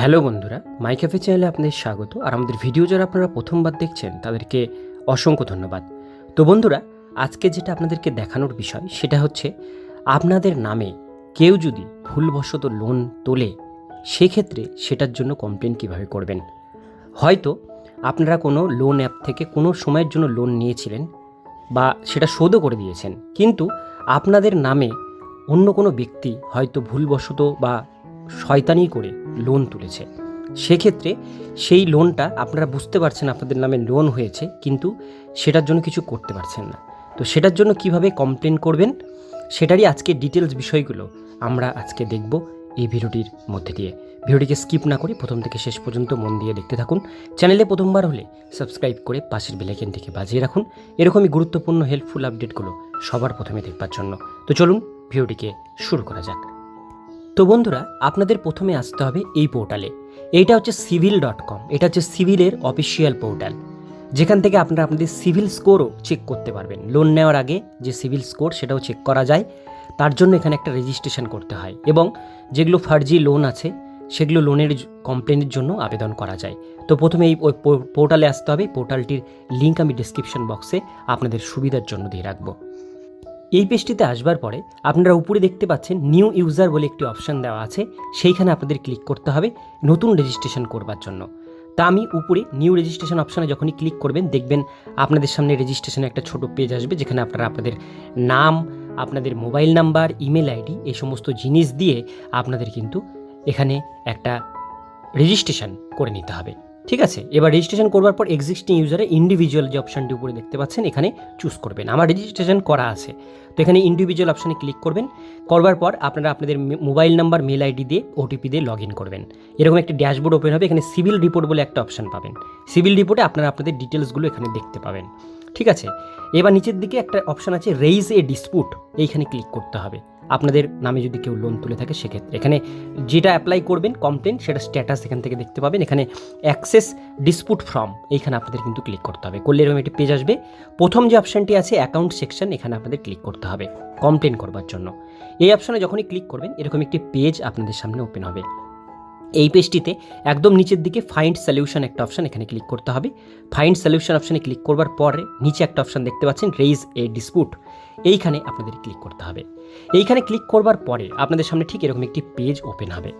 Hello বন্ধুরা, মাই cafe চ্যানেলে আপনাদের স্বাগত। আর আমাদের ভিডিও যারা আপনারা প্রথমবার দেখছেন, তাদেরকে অসংখ্য ধন্যবাদ। তো বন্ধুরা, আজকে যেটা আপনাদেরকে দেখানোর বিষয়, সেটা হচ্ছে আপনাদের নামে কেউ যদি ভুলবশত লোন তোলে, সেক্ষেত্রে সেটার জন্য কমপ্লেন কীভাবে করবেন? হয়তো আপনারা কোনো লোন অ্যাপ থেকে কোনো সময়ের জন্য লোন নিয়েছিলেন বা সেটা শোধও করে দিয়েছেন, কিন্তু আপনাদের নামে অন্য কোনো ব্যক্তি হয়তো ভুলবশত বা শয়তানি করে লোন তুলেছে। সেক্ষেত্রে সেই লোনটা আপনারা বুঝতে পারছেন আপনাদের নামে লোন হয়েছে, কিন্তু সেটার জন্য কিছু করতে পারছেন না। তো সেটার জন্য কীভাবে কমপ্লেন করবেন? সেটারই আজকে ডিটেলস বিষয়গুলো আমরা আজকে দেখব এই ভিডিওটির মধ্যে দিয়ে। ভিডিওটিকে স্কিপ না করে প্রথম থেকে শেষ পর্যন্ত মন দিয়ে দেখতে থাকুন। চ্যানেলে প্রথমবার হলে সাবস্ক্রাইব করে পাশের বেলাইকেনটিকে বাজিয়ে রাখুন। এরকমই গুরুত্বপূর্ণ হেল্পফুল আপডেটগুলো সবার প্রথমে দেখবার জন্য। তো চলুন ভিডিওটিকে শুরু করা যাক। তো বন্ধুরা, আপনাদের প্রথমে আসতে হবে এই পোর্টালে। এইটা হচ্ছে সিভিল ডট কম। এটা হচ্ছে সিভিলের অফিসিয়াল পোর্টাল, যেখান থেকে আপনারা আপনাদের সিভিল স্কোরও চেক করতে পারবেন। লোন নেওয়ার আগে যে সিভিল স্কোর, সেটাও চেক করা যায়। তার জন্য এখানে একটা রেজিস্ট্রেশন করতে হয় এবং যেগুলো ফার্জি লোন আছে, সেগুলো লোনের কমপ্লেনের জন্য আবেদন করা যায়। তো প্রথমে এই পোর্টালে আসতে হবে। পোর্টালটির লিঙ্ক আমি ডিসক্রিপশন বক্সে আপনাদের সুবিধার জন্য দিয়ে রাখব। এই পেজটিতে আসবার পরে আপনারা উপরে দেখতে পাচ্ছেন নিউ ইউজার বলে একটি অপশান দেওয়া আছে। সেইখানে আপনাদের ক্লিক করতে হবে নতুন রেজিস্ট্রেশন করবার জন্য। তা আমি উপরে নিউ রেজিস্ট্রেশন অপশানে যখনই ক্লিক করবেন, দেখবেন আপনাদের সামনে রেজিস্ট্রেশনে একটা ছোট পেজ আসবে, যেখানে আপনারা আপনাদের নাম, আপনাদের মোবাইল নাম্বার ইমেল আইডি এই সমস্ত জিনিস দিয়ে আপনাদের কিন্তু এখানে একটা রেজিস্ট্রেশন করে নিতে হবে। ঠিক আছে, এবার রেজিস্ট্রেশন করবার পর এক্সিস্টিং ইউজারে ইন্ডিভিজুয়াল যে অপশানটি উপরে দেখতে পাচ্ছেন, এখানে চুজ করবেন। আমার রেজিস্ট্রেশন করা আছে। তো এখানে ইন্ডিভিজুয়াল অপশানে ক্লিক করবেন। করবার পর আপনারা আপনাদের মোবাইল নাম্বার মেল আইডি দিয়ে ওটিপি দিয়ে লগ ইন করবেন। এরকম একটি ড্যাশবোর্ড ওপেন হবে, এখানে সিভিল রিপোর্ট বলে একটা অপশান পাবেন। সিভিল রিপোর্টে আপনারা আপনাদের ডিটেলসগুলো এখানে দেখতে পাবেন। ঠিক আছে? এবার নিচের দিকে একটা অপশান আছে রেইজ এ ডিসপুট এইখানে ক্লিক করতে হবে। আপনাদের নামে যদি কেউ লোন তুলে থাকে সেক্ষেত্রে। এখানে যেটা অ্যাপ্লাই করবেন কমপ্লেন সেটা স্ট্যাটাস এখান থেকে দেখতে পাবেন। এখানে অ্যাক্সেস ডিসপুট ফর্ম এইখানে আপনাদের কিন্তু ক্লিক করতে হবে। করলে এরকম একটি পেজ আসবে। প্রথম যে অপশানটি আছে অ্যাকাউন্ট সেকশন এখানে আপনাদের ক্লিক করতে হবে। কমপ্লেন করবার জন্য। এই অপশানে যখনই ক্লিক করবেন, এরকম একটি পেজ আপনাদের সামনে ওপেন হবে। এই পেজটিতে একদম নিচের দিকে ফাইন্ড সলিউশন একটা অপশান এখানে ক্লিক করতে হবে। ফাইন্ড সলিউশন অপশানে ক্লিক করবার পরে নিচে একটা অপশান দেখতে পাচ্ছেন রেইজ এ ডিসপুট এইখানে আপনাদের ক্লিক করতে হবে। এইখানে ক্লিক করবার পরে আপনাদের সামনে ঠিক এরকম একটি পেজ ওপেন হবে।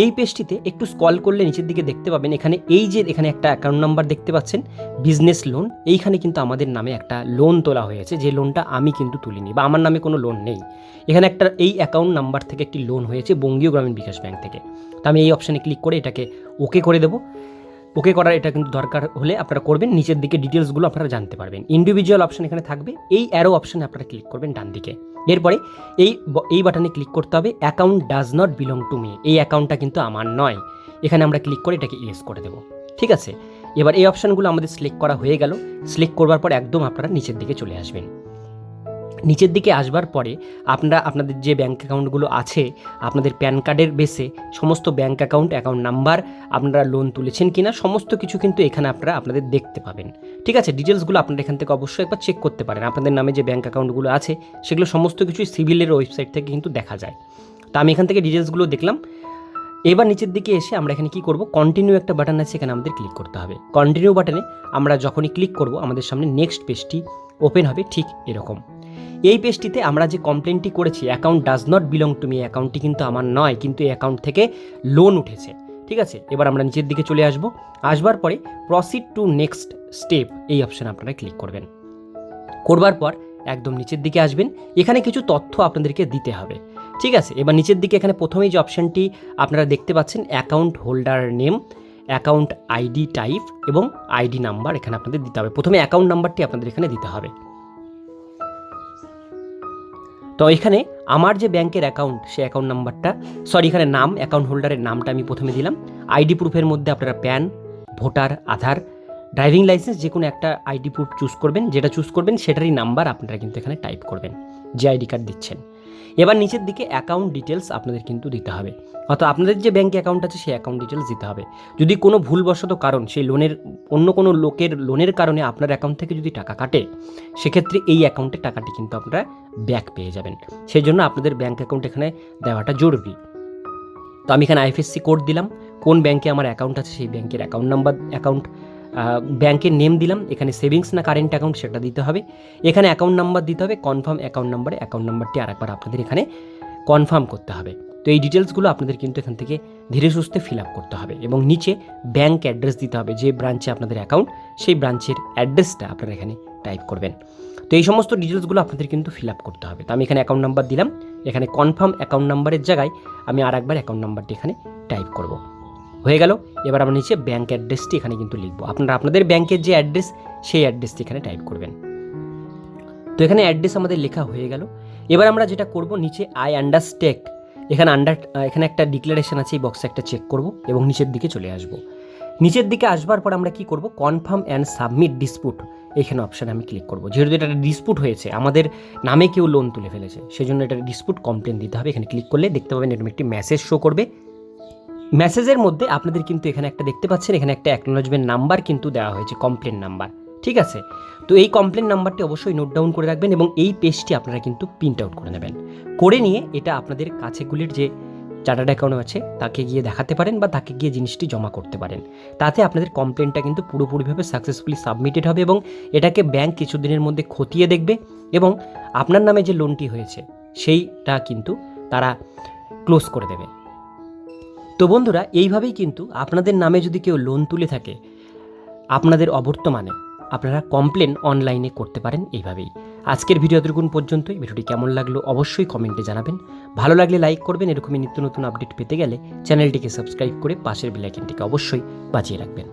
এই পেজটিতে একটু স্কল করলে নিচের দিকে দেখতে পাবেন, এখানে এই যে এখানে একটা অ্যাকাউন্ট নাম্বার দেখতে পাচ্ছেন বিজনেস লোন এইখানে কিন্তু আমাদের নামে একটা লোন তোলা হয়েছে, যে লোনটা আমি কিন্তু তুলিনি বা আমার নামে কোনো লোন নেই। এখানে একটা, এই অ্যাকাউন্ট নাম্বার থেকে একটি লোন হয়েছে বঙ্গীয় গ্রামীণ বিকাশ ব্যাংক থেকে। তো আমি এই অপশানে ক্লিক করে এটাকে ওকে করে দেবো। ওকে করার এটা কিন্তু দরকার হলে আপনারা করবেন, নিচের দিকে ডিটেলসগুলো আপনারা জানতে পারবেন। ইন্ডিভিজুয়াল অপশন এখানে থাকবে, এই অ্যারো অপশনে আপনারা ক্লিক করবেন ডান দিকে। এরপরে এই এই বাটনে ক্লিক করতে হবে account does not belong to me এই অ্যাকাউন্টটা কিন্তু আমার নয়। এখানে আমরা ক্লিক করে এটাকে ইয়েস করে দেবো। ঠিক আছে? এবার এই অপশানগুলো আমাদের সিলেক্ট করা হয়ে গেল। সিলেক্ট করবার পর একদম আপনারা নিচের দিকে চলে আসবেন। নিচের দিকে আসবার পরে আপনারা আপনাদের যে ব্যাঙ্ক অ্যাকাউন্টগুলো আছে, আপনাদের প্যান কার্ডের বেসে সমস্ত ব্যাঙ্ক অ্যাকাউন্ট অ্যাকাউন্ট নাম্বার আপনারা লোন তুলেছেন কিনা, সমস্ত কিছু কিন্তু এখানে আপনারা আপনাদের দেখতে পাবেন। ঠিক আছে? ডিটেলসগুলো আপনারা এখান থেকে অবশ্যই একবার চেক করতে পারেন। আপনাদের নামে যে ব্যাঙ্ক অ্যাকাউন্টগুলো আছে, সেগুলো সমস্ত কিছুই সিভিলের ওয়েবসাইট থেকে কিন্তু দেখা যায়। তা আমি এখান থেকে ডিটেলসগুলো দেখলাম। এবার নিচের দিকে এসে আমরা এখানে কি করব? কন্টিনিউ একটা বাটন আছে, এখানে আমাদের ক্লিক করতে হবে। কন্টিনিউ বাটনে আমরা যখনই ক্লিক করব, আমাদের সামনে নেক্সট পেজটি ওপেন হবে ঠিক এরকম। এই পেজটিতে আমরা যে কমপ্লেনটি করেছি account does not belong to me অ্যাকাউন্টটি কিন্তু আমার নয়, কিন্তু এই অ্যাকাউন্ট থেকে লোন উঠেছে, ঠিক আছে? এবার আমরা নিচের দিকে চলে আসব। আসবার পরে প্রসিড টু নেক্সট স্টেপ এই অপশানে আপনারা ক্লিক করবেন। করবার পর একদম নিচের দিকে আসবেন। এখানে কিছু তথ্য আপনাদেরকে দিতে হবে, ঠিক আছে? এবার নিচের দিকে এখানে প্রথমেই যে অপশানটি আপনারা দেখতে পাচ্ছেন account holder name account ID type এবং আইডি নাম্বার এখানে আপনাদের দিতে হবে। প্রথমে অ্যাকাউন্ট নাম্বারটি আপনাদের এখানে দিতে হবে। তো এখানে আমার যে ব্যাংকের অ্যাকাউন্ট সে অ্যাকাউন্ট নাম্বারটা সরি এখানে নাম অ্যাকাউন্ট হোল্ডারের নামটা আমি প্রথমে দিলাম। আইডি প্রুফের মধ্যে আপনারা PAN voter Aadhaar driving licence যে কোনো একটা আইডি প্রুফ চুজ করবেন। যেটা চুজ করবেন, সেটারই নাম্বার আপনারা কিন্তু এখানে টাইপ করবেন। যে আইডি কার্ড দিচ্ছেন। এবার নিচের দিকে অ্যাকাউন্ট ডিটেলস আপনাদের কিন্তু দিতে হবে। অর্থাৎ আপনাদের যে ব্যাঙ্ক অ্যাকাউন্ট আছে, সেই অ্যাকাউন্ট ডিটেলস দিতে হবে। যদি কোনো ভুলবশত কারণ, সেই লোনের অন্য কোনো লোকের লোনের কারণে আপনার অ্যাকাউন্ট থেকে যদি টাকা কাটে, সেক্ষেত্রে এই অ্যাকাউন্টে টাকাটি কিন্তু আপনারা ব্যাক পেয়ে যাবেন। সেই জন্য আপনাদের ব্যাঙ্ক অ্যাকাউন্ট এখানে দেওয়াটা জরুরি। তো আমি এখানে আইএফএসসি কোড দিলাম। কোন ব্যাংকে আমার অ্যাকাউন্ট আছে, সেই ব্যাংকের অ্যাকাউন্ট নাম্বার অ্যাকাউন্ট ব্যাংকের নেম দিলাম, এখানে সেভিংস না কারেন্ট অ্যাকাউন্ট সেটা দিতে হবে। এখানে অ্যাকাউন্ট নাম্বার দিতে হবে কনফার্ম অ্যাকাউন্ট নাম্বারে অ্যাকাউন্ট নাম্বারটি আরেকবার আপনাদের এখানে কনফার্ম করতে হবে। তো এই ডিটেলসগুলো আপনাদের কিন্তু এখান থেকে ধীরে সুস্থে ফিল আপ করতে হবে এবং নিচে ব্যাংক অ্যাড্রেস দিতে হবে, যে ব্রাঞ্চে আপনাদের অ্যাকাউন্ট সেই ব্রাঞ্চের অ্যাড্রেসটা আপনারা এখানে টাইপ করবেন। তো এই সমস্ত ডিটেলসগুলো আপনাদের কিন্তু ফিল আপ করতে হবে। তো আমি এখানে অ্যাকাউন্ট নাম্বার দিলাম, এখানে কনফার্ম অ্যাকাউন্ট নাম্বারের জায়গায় আমি আর একবার অ্যাকাউন্ট নাম্বারটি এখানে টাইপ করব। হয়ে গেল। এবার আমরা নিচে ব্যাঙ্ক অ্যাড্রেসটি এখানে কিন্তু লিখব। আপনারা আপনাদের ব্যাংকের যে অ্যাড্রেস সেই অ্যাড্রেসটি এখানে টাইপ করবেন। তো এখানে অ্যাড্রেস আমাদের লেখা হয়ে গেল। এবার আমরা যেটা করব, নিচে আই আন্ডারস্টেক এখানে আন্ডার এখানে একটা ডিক্লারেশন আছে, এই বক্সে একটা চেক করব এবং নিচের দিকে চলে আসব। নিচের দিকে আসবার পর আমরা কি করব কনফার্ম অ্যান্ড সাবমিট ডিসপুট এখানে অপশানে আমি ক্লিক করব। যেহেতু এটা ডিসপুট হয়েছে, আমাদের নামে কেউ লোন তুলে ফেলেছে সেই জন্য এটা ডিসপুট কমপ্লেন দিতে হবে। এখানে ক্লিক করলে দেখতে পাবেন এরকম একটি মেসেজ শো করবে। মেসেজের মধ্যে আপনাদের কিন্তু এখানে একটা দেখতে পাচ্ছেন, এখানে একটা অ্যাকনোলজমেন্ট নাম্বার কিন্তু দেওয়া হয়েছে কমপ্লেন নাম্বার ঠিক আছে? তো এই কমপ্লেন নাম্বারটি অবশ্যই নোট ডাউন করে রাখবেন এবং এই পেজটি আপনারা কিন্তু প্রিন্ট আউট করে নেবেন। করে নিয়ে এটা আপনাদের কাছেগুলির যে চার্টার্ড অ্যাকাউন্ট আছে, তাকে গিয়ে দেখাতে পারেন বা তাকে গিয়ে জিনিসটি জমা করতে পারেন। তাতে আপনাদের কমপ্লেনটা কিন্তু পুরোপুরিভাবে সাকসেসফুলি সাবমিটেড হবে এবং এটাকে ব্যাংক কিছুদিনের মধ্যে খতিয়ে দেখবে এবং আপনার নামে যে লোনটি হয়েছে, সেইটা কিন্তু তারা ক্লোজ করে দেবে। তো বন্ধুরা, এইভাবেই কিন্তু আপনাদের নামে যদি কেউ লোন তুলে থাকে, আপনাদের অবর্তমানে আপনারা কমপ্লেন অনলাইনে করতে পারেন এইভাবেই। আজকের ভিডিও এতটুকুন পর্যন্তই। ভিডিওটি কেমন লাগল অবশ্যই কমেন্টে জানাবেন। ভালো লাগলে লাইক করবেন, এরকমই নিত্য নতুন আপডেট পেতে গেলে চ্যানেলটিকে সাবস্ক্রাইব করে পাশের বেলাইকেনটিকে অবশ্যই বাঁচিয়ে রাখবেন।